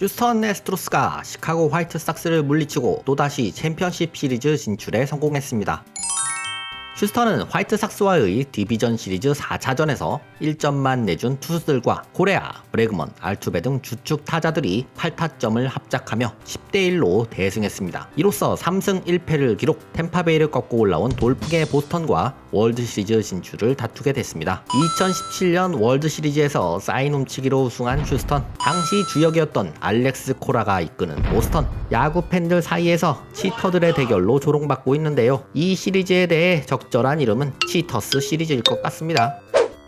휴스턴 에스트로스가 시카고 화이트삭스를 물리치고 또다시 챔피언십 시리즈 진출에 성공했습니다. 휴스턴은 화이트 삭스와의 디비전 시리즈 4차전에서 1점만 내준 투수들과 고레아, 브레그먼, 알투베 등 주축 타자들이 8타점을 합작하며 10대1로 대승했습니다. 이로써 3승 1패를 기록 템파베이를 꺾고 올라온 돌풍의 보스턴과 월드 시리즈 진출을 다투게 됐습니다. 2017년 월드 시리즈에서 사인 훔치기로 우승한 휴스턴, 당시 주역이었던 알렉스 코라가 이끄는 보스턴, 야구 팬들 사이에서 치터들의 대결로 조롱받고 있는데요. 이 시리즈에 대해 적 절한 이름은 치터스 시리즈일 것 같습니다.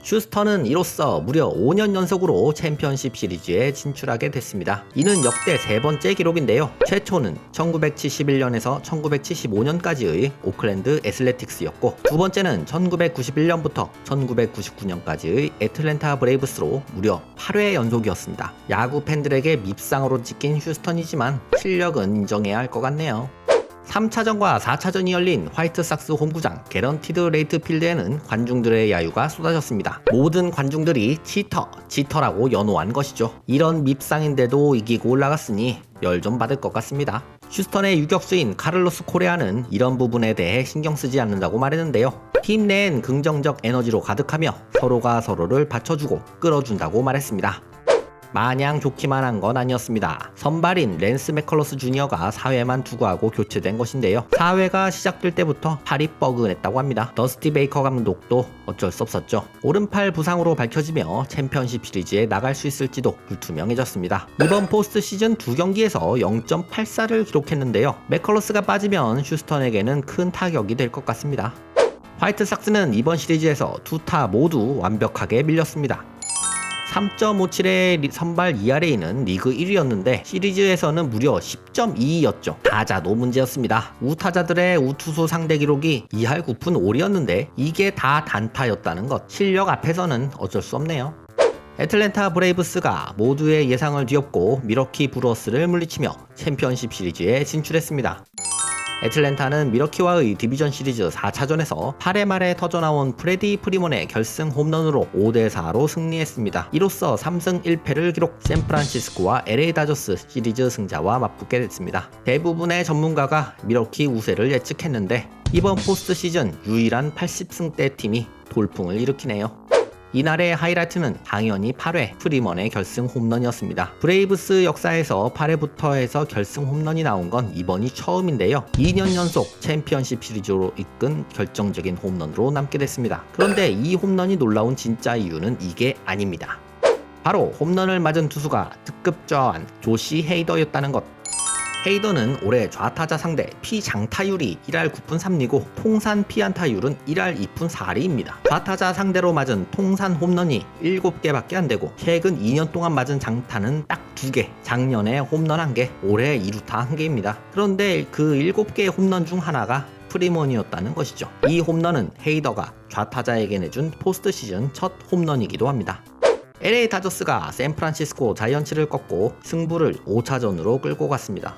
휴스턴은 이로써 무려 5년 연속으로 챔피언십 시리즈에 진출하게 됐습니다. 이는 역대 세 번째 기록인데요. 최초는 1971년에서 1975년까지의 오클랜드 애슬레틱스였고 두 번째는 1991년부터 1999년까지의 애틀랜타 브레이브스로 무려 8회 연속이었습니다. 야구 팬들에게 밉상으로 찍힌 휴스턴이지만 실력은 인정해야 할 것 같네요. 3차전과 4차전이 열린 화이트삭스 홈구장 개런티드 레이트 필드에는 관중들의 야유가 쏟아졌습니다. 모든 관중들이 치터, 치터라고 연호한 것이죠. 이런 밉상인데도 이기고 올라갔으니 열 좀 받을 것 같습니다. 휴스턴의 유격수인 카를로스 코레아는 이런 부분에 대해 신경 쓰지 않는다고 말했는데요. 팀 내엔 긍정적 에너지로 가득하며 서로가 서로를 받쳐주고 끌어준다고 말했습니다. 마냥 좋기만 한 건 아니었습니다. 선발인 랜스 맥컬러스 주니어가 4회만 투구하고 교체된 것인데요. 4회가 시작될 때부터 팔이 뻐근했다고 합니다. 더스티 베이커 감독도 어쩔 수 없었죠. 오른팔 부상으로 밝혀지며 챔피언십 시리즈에 나갈 수 있을지도 불투명해졌습니다. 이번 포스트 시즌 두 경기에서 0.84를 기록했는데요. 맥컬러스가 빠지면 휴스턴에게는 큰 타격이 될 것 같습니다. 화이트삭스는 이번 시리즈에서 두 타 모두 완벽하게 밀렸습니다. 3.57의 선발 ERA는 리그 1위였는데 시리즈에서는 무려 10.22였죠. 타자도 문제였습니다. 우타자들의 우투수 상대 기록이 2할 9푼 5리였는데 이게 다 단타였다는 것. 실력 앞에서는 어쩔 수 없네요. 애틀랜타 브레이브스가 모두의 예상을 뒤엎고 미러키 브루어스를 물리치며 챔피언십 시리즈에 진출했습니다. 애틀랜타는 미러키와의 디비전 시리즈 4차전에서 8회 말에 터져나온 프레디 프리몬의 결승 홈런으로 5대4로 승리했습니다. 이로써 3승 1패를 기록 샌프란시스코와 LA 다저스 시리즈 승자와 맞붙게 됐습니다. 대부분의 전문가가 미러키 우세를 예측했는데 이번 포스트 시즌 유일한 80승대 팀이 돌풍을 일으키네요. 이날의 하이라이트는 당연히 8회 프리먼의 결승 홈런이었습니다. 브레이브스 역사에서 8회부터 해서 결승 홈런이 나온 건 이번이 처음인데요. 2년 연속 챔피언십 시리즈로 이끈 결정적인 홈런으로 남게 됐습니다. 그런데 이 홈런이 놀라운 진짜 이유는 이게 아닙니다. 바로 홈런을 맞은 투수가 특급 저한 조시 헤이더였다는 것. 헤이더는 올해 좌타자 상대 피장타율이 1할 9푼 3리고 통산 피안타율은 1할 2푼 4리입니다. 좌타자 상대로 맞은 통산 홈런이 7개밖에 안 되고 최근 2년 동안 맞은 장타는 딱 2개. 작년에 홈런 1개, 올해 2루타 1개입니다. 그런데 그 7개의 홈런 중 하나가 프리먼이었다는 것이죠. 이 홈런은 헤이더가 좌타자에게 내준 포스트 시즌 첫 홈런이기도 합니다. LA 다저스가 샌프란시스코 자이언츠를 꺾고 승부를 5차전으로 끌고 갔습니다.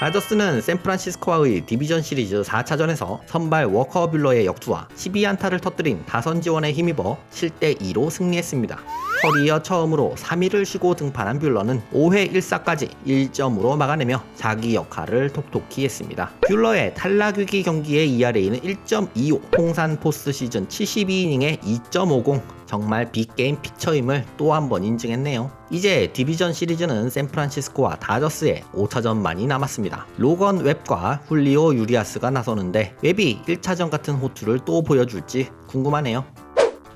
다저스는 샌프란시스코와의 디비전 시리즈 4차전에서 선발 워커 뷰러의 역투와 12안타를 터뜨린 다선 지원에 힘입어 7대2로 승리했습니다. 커리어 처음으로 3일을 쉬고 등판한 뷰러는 5회 1사까지 1점으로 막아내며 자기 역할을 톡톡히 했습니다. 뷰러의 탈락위기 경기의 ERA는 1.25, 통산 포스트 시즌 72이닝에 2.50, 정말 빅게임 피처임을 또 한 번 인증했네요. 이제 디비전 시리즈는 샌프란시스코와 다저스의 5차전만이 남았습니다. 로건 웹과 훌리오 유리아스가 나서는데 웹이 1차전 같은 호투를 또 보여줄지 궁금하네요.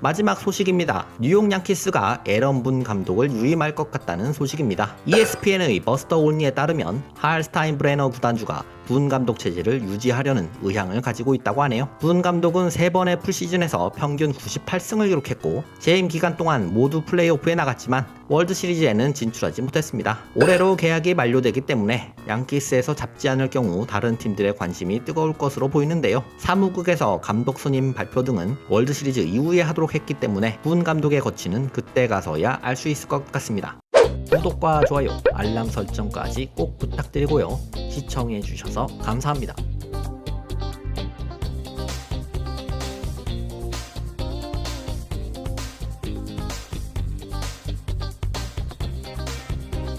마지막 소식입니다. 뉴욕 양키스가 에런 분 감독을 유임할 것 같다는 소식입니다. ESPN의 버스터 온리에 따르면 할스타인 브레너 구단주가 분 감독 체제를 유지하려는 의향을 가지고 있다고 하네요. 분 감독은 세 번의 풀시즌에서 평균 98승을 기록했고 재임 기간 동안 모두 플레이오프에 나갔지만 월드 시리즈에는 진출하지 못했습니다. 올해로 계약이 만료되기 때문에 양키스에서 잡지 않을 경우 다른 팀들의 관심이 뜨거울 것으로 보이는데요. 사무국에서 감독 선임 발표 등은 월드 시리즈 이후에 하도록 했기 때문에 분 감독의 거치는 그때 가서야 알 수 있을 것 같습니다. 구독과 좋아요, 알람 설정까지 꼭 부탁드리고요. 시청해 주셔서 감사합니다.